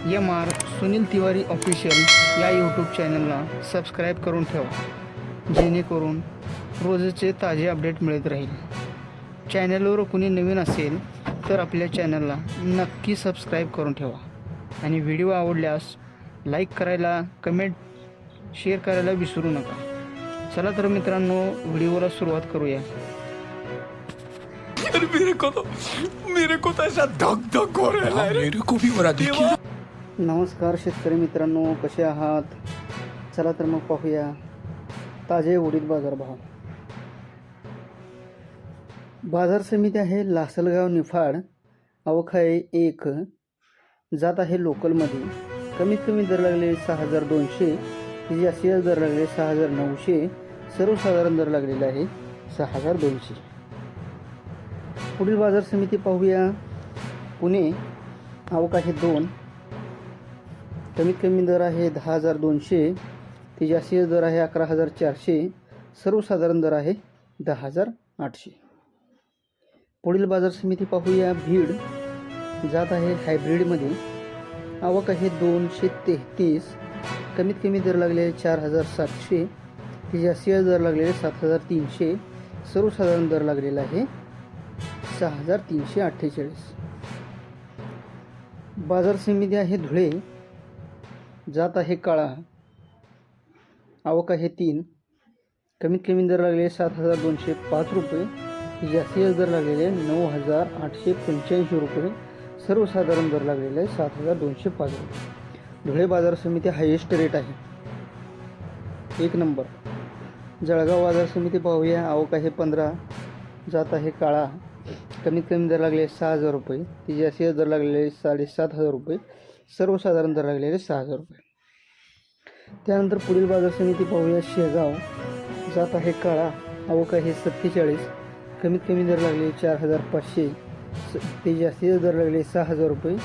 M R Sunil Tiwari official या YouTube चॅनलला subscribe करून ठेवा जेणेकरून रोजचे ताजे अपडेट मिळत राहील. चॅनलवर कोणी नवीन असेल तर आपल्या चॅनलला नक्की सबस्क्राईब करून ठेवा. आणि व्हिडिओ आवडल्यास लाईक करायला कमेंट शेअर करायला विसरू नका. चला तर मित्रांनो व्हिडिओला सुरुवात करूया. मेरे को तो मेरे को तो ऐसा धक धक हो रहा है। मेरे को भी हो रहा देखिए। नमस्कार शेतकरी मित्रांनो कसे आहात? चला तर मग पाहूया ताजे उडीद बाजारभाव. बाजार समिती आहे लासलगाव निफाड. अवखा आहे एक. जात आहे लोकलमध्ये. कमीत कमी दर लागले सहा हजार दोनशे. जास्तीत दर लागले सहा हजार नऊशे. सर्वसाधारण दर लागलेला आहे सहा हजार दोनशे. पुढील बाजार समिती पाहूया. पुणे. आवक आहे दोन. कमीत कमी दर आहे दहा हजार दोनशे. ते जास्तीत दर आहे अकरा हजार चारशे. सर्वसाधारण दर आहे दहा हजार आठशे. पुढील बाजार समिती पाहूया भीड. जात आहे हायब्रिडमध्ये. आवक आहे दोनशे तेहतीस. कमीत कमी दर लागलेले चार हजार सातशे. ते जास्तीत दर लागलेले सात हजार तीनशे. सर्वसाधारण दर लागलेला आहे सहा हजार तीनशे अठ्ठेचाळीस. बाजार समिती आहे धुळे. जात आहे काळा. आवक आहे तीन. कमीत कमी दर लागलेले सात हजार दोनशे पाच रुपये. जास्तीत दर लागलेले नऊ हजार आठशे पंच्याऐंशी रुपये. सर्वसाधारण दर लागलेले आहे सात हजार दोनशे पाच रुपये. धुळे बाजार समिती हायेस्ट रेट आहे. एक नंबर. जळगाव बाजार समिती पाहूया. आवक आहे पंधरा. जात आहे काळा. कमीत कमी दर लागले सहा हजार रुपये. ती जास्तीत दर लागलेले साडेसात हजार रुपये. सर्वसाधारण दर लागलेले सहा हजार रुपये. त्यानंतर पुढील बाजार समिती पाहूया शेगाव. जात आहे काळा आवक आहे सत्तेचाळीस. कमीत कमी दर लागले चार हजार पाचशे स ते जास्तीत दर लागले सहा हजार रुपये.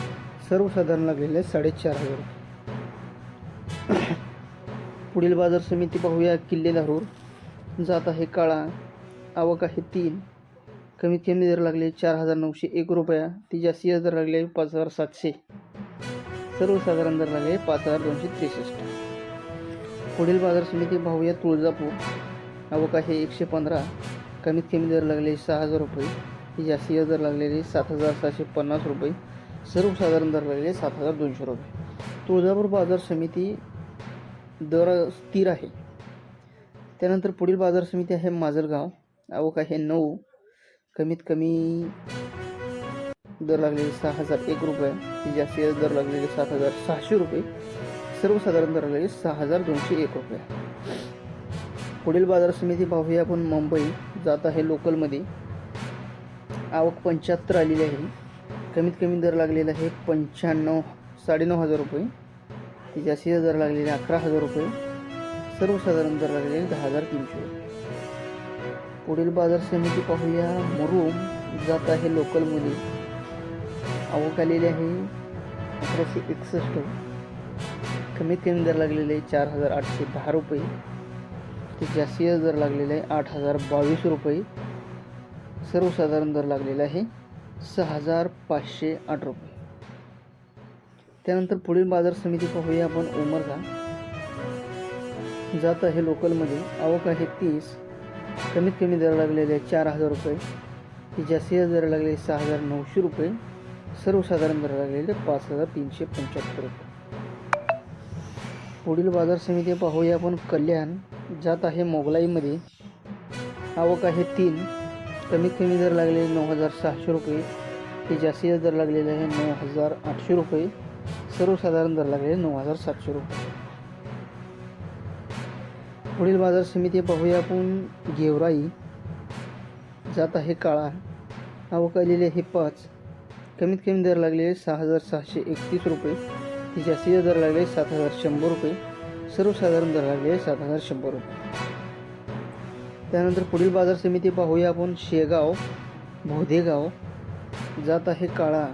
सर्वसाधारण लागलेले साडेचार हजार रुपये. पुढील बाजार समिती पाहूया किल्ले धारूर जात आहे काळा आवक आहे तीन. कमीत कमी दर लागले चार हजार नऊशे एक रुपया. ती जास्तीत दर लागले पाच हजार सातशे सर्वसाधारण दर लागले पाच हजार दोनशे त्रेसष्ट. पुढील बाजार समिती पाहूया तुळजापूर. अवकाश आहे एकशे पंधरा. कमीत कमी दर लागले सहा हजार रुपये. ती दर लागलेले सात हजार सहाशे पन्नास रुपये. सर्वसाधारण दर लागलेले सात हजार दोनशे रुपये. तुळजापूर बाजार समिती दर स्थिर आहे. त्यानंतर पुढील बाजार समिती आहे माजलगाव. अवकाश आहे नऊ. कमीत कमी दर लागलेले सहा हजार एक रुपये. ती जास्तीत दर लागलेले सात हजार सहाशे रुपये. सर्वसाधारण दर लागलेले सहा हजार दोनशे एक रुपये. पुढील बाजार समिती पाहूया आपण मुंबई जात आहे लोकलमध्ये. आवक पंच्याहत्तर आलेली आहे. कमीत कमी दर लागलेला आहे पंच्याण्णव साडेनऊ हजार रुपये. जास्तीचा दर लागलेले अकरा हजार रुपये. सर्वसाधारण दर लागलेले दहा हजार तीनशे. पुढील बाजार समिती पाहूया मुरुम जात आहे लोकलमध्ये. आवक आलेली आहे. अकराशे एकसष्ट. कमीत कमी दर लागलेले आहे चार हजार आठशे दहा रुपये. ते जास्तीत दर लागलेले आहे आठ हजार बावीस रुपये. सर्वसाधारण दर लागलेला आहे सहा हजार पाचशे आठ रुपये. त्यानंतर पुढील बाजार समिती पाहूया आपण उमरगा. जात आहे लोकलमध्ये. आवक आहे तीस. कमीत कमी दर लागलेले आहे चार हजार रुपये. ते जास्तीत दर लागले सहा हजार नऊशे रुपये. सर्वसाधारण दर लागलेले पाच हजार तीनशे पंच्याहत्तर रुपये. पुढील बाजार समिती पाहूया आपण. कल्याण जात आहे मोगलाईमध्ये आवक आहे तीन. कमीत कमी दर लागलेले नऊ हजार सहाशे रुपये. ते जास्तीत दर लागलेले आहे नऊ हजार आठशे रुपये. सर्वसाधारण दर लागलेले नऊ हजार सातशे रुपये. पुढील बाजार समिती पाहूया आपण. गेवराई जात आहे काळा. आवक आलेली आहे पाच. कमीत कमी दर लागलेले सहा हजार सहाशे एकतीस रुपये. ती जास्तीत दर लागले सात हजार शंभर रुपये. सर्वसाधारण दर लागले सात हजार शंभर रुपये. त्यानंतर पुढील बाजार समिती पाहूया आपण. शेगाव भोदेगाव. जात आहे काळा.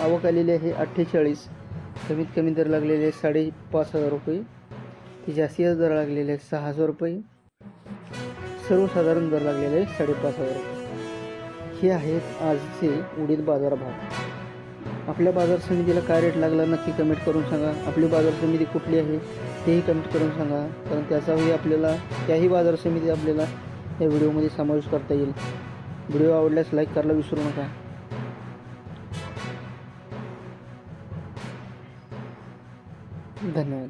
आवक आलेली आहे अठ्ठेचाळीस. कमीत कमी दर लागलेले साडेपाच हजार रुपये. ती जास्तीत दर लागलेले सहा हजार रुपये. सर्वसाधारण दर लागलेले साडेपाच हजार रुपये. हे आहेत आजचे उडीद बाजार भाव. आपल्या बाजार समितीला काय रेट लागला नक्की कमेंट करून सांगा. आपली बाजार समिती कुठली आहे तेही कमेंट करून सांगा. कारण त्याचाही आपल्याला त्याही बाजार समिती आपल्याला या व्हिडिओमध्ये समावेश करता येईल. व्हिडिओ आवडल्यास लाईक करायला विसरू नका. धन्यवाद.